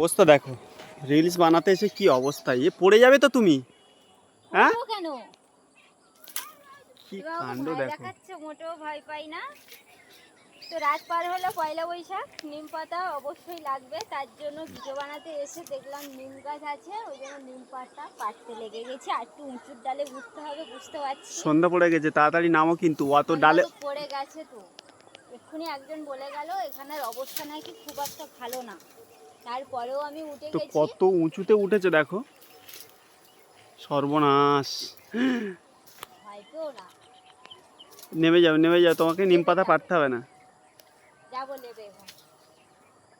অবস্থা দেখো। রিলস বানাতে এসে কি অবস্থা? এ পড়ে যাবে তো তুমি। হ্যাঁ? কেন? কি কাণ্ড দেখো। দেখাচ্ছে মোটেও ভয় পাই না। তো রাত পার হলো পয়লা বৈশাখ নিম পাতা অবশ্যই লাগবে। তার জন্য ভিডিও বানাতে এসে দেখলাম নিম গাছ আছে ওই জন্য নিম পাতা পাততে লেগে গেছে। আর একটু উঁচুর ডালে উঠতে হবে বুঝতে পারছি। সন্ধ্যা পড়ে গেছে তাড়াতাড়ি নামো কিন্তু অত ডালে পড়ে গেছে তো। এক্ষুনি একজন বলে গেল এখানের অবস্থা নাকি খুব একটা ভালো না। তারপরেও আমি উঠে তো গেছি। কত উঁচুতে উঠেছে দেখো। সর্বনাশ। না। নেমে যাও নেমে যাও তোমাকে নিম পাতা পারতে হবে না। যাব নেবে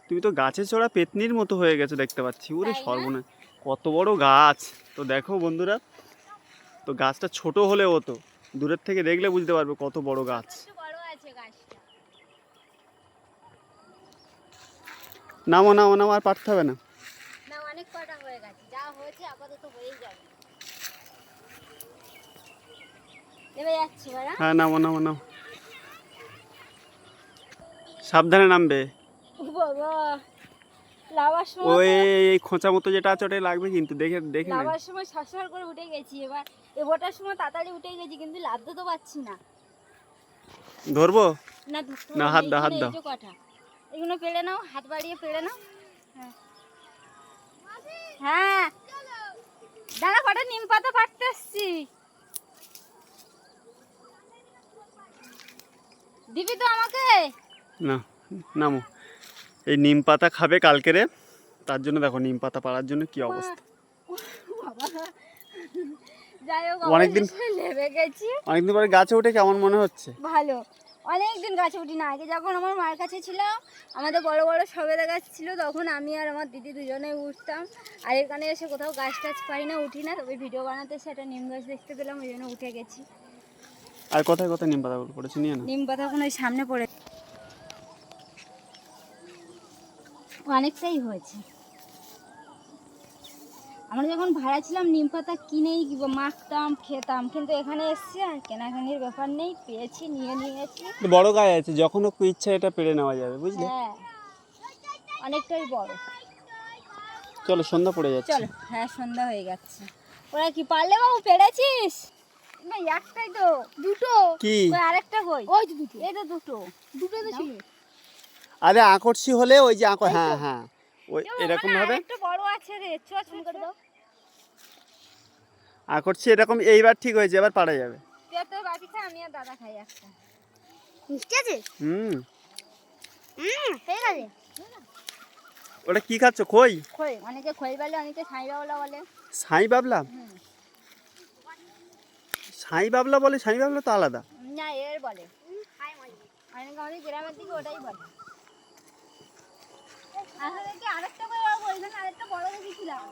তুমি তো গাছে চড়া পেতনির মতো হয়ে গেছো দেখতে পাচ্ছি। ওরে সর্বনাশ। কত বড় গাছ। তো দেখো বন্ধুরা তো গাছটা ছোট হলেও তো দূরের থেকে দেখলে বুঝতে পারবে কত বড় গাছ একটু বড় আছে গাছটা নামো নামো নামো আর পারতে হবে না। না অনেক কটা হয়ে গেছে। যা হয়েছে আপাতত হয়েই যাবে। নেমে হ্যাঁ নামো নামো নামো। সাবধানে নামবে। ওই এই খোঁচা মতো যেটা আছে ওটাই লাগবে কিন্তু। দেখে দেখে। লাভার সময় সসর করে উঠে গেছি। এবার এবারটার সময় তাড়াতাড়ি উঠে গেছি কিন্তু লাভতে তো পাচ্ছি না। ধরবো? না হাত দাও, হাত দাও। যে পেড়ে নাও হাত বাড়িয়ে পেড়ে নাও। হ্যাঁ। দাঁড়া কটা নিম পাতা পাড়তে আসছি। দিবি তো আমাকে? না নামো। এই নিম পাতা খাবে কালকেরে তার জন্য দেখো নিম পাতা পাড়ার জন্য কি অবস্থা। অনেকদিন- অনেকদিন পরে গাছে উঠে কেমন মনে হচ্ছে? ভালো। অনেকদিন গাছে উঠি না। আগে যখন আমার মার কাছে ছিল আমাদের বড় বড় সবেদা গাছ ছিল তখন আমি আর আমার দিদি দুজনে উঠতাম। আর এখানে এসে কোথাও গাছ টাছ পাই না উঠি না। তবে ভিডিও বানাতে এসে একটা নিম গাছ দেখতে পেলাম ওই জন্য উঠে গেছি। আর কোথায় কোথায় নিম পাতা পড়েছে নিয়ে না নিম পাতা ওই সামনে পড়ে অনেকটাই হয়েছে। আমরা যখন ভাড়া ছিলাম নিম পাতা কিনেই মাখতাম খেতাম। কিন্তু এখানে এসছি আর কেনাকানির ব্যাপার নেই পেয়েছি নিয়ে নিয়েছি। বড় গায়ে আছে যখন ওকে ইচ্ছা এটা পেরে নেওয়া যাবে বুঝলে? হ্যাঁ অনেকটাই বড়। চলো সন্ধ্যা পড়ে যাচ্ছে। চলো হ্যাঁ সন্ধ্যা হয়ে যাচ্ছে। ওরা কি পারলে বাবু পেরেছিস? না একটাই তো দুটো। কি? ওই আরেকটা কই? ওই দুটো। এই তো দুটো। দুটো তো ছিল। আরে আকর্ষি হলে ওই যে আকর হ্যাঁ হ্যাঁ। ওই এরকম ভাবে? একটা বড় আছে রে চ করে দাও। আকর্ষি এরকম এইবার ঠিক হয়েছে এবার পারা যাবে। তো বাকি খা আমি আর দাদা খাই একটা। মিষ্টি আছে? হুম। হুম ঠিক আছে ওটা কি খাচ্ছ? খই? খই অনেকে খই বলে অনেকে ছাই বাবলা বলে। সাই বাবলা? হুম। সাই বাবলা বলে সাই বাবলা তো আলাদা। না এর বলে। অনেকে আমাদের গ্রামের দিকে ওটাই বলে। আসলে কি আরেকটা বড় দেখেছিলাম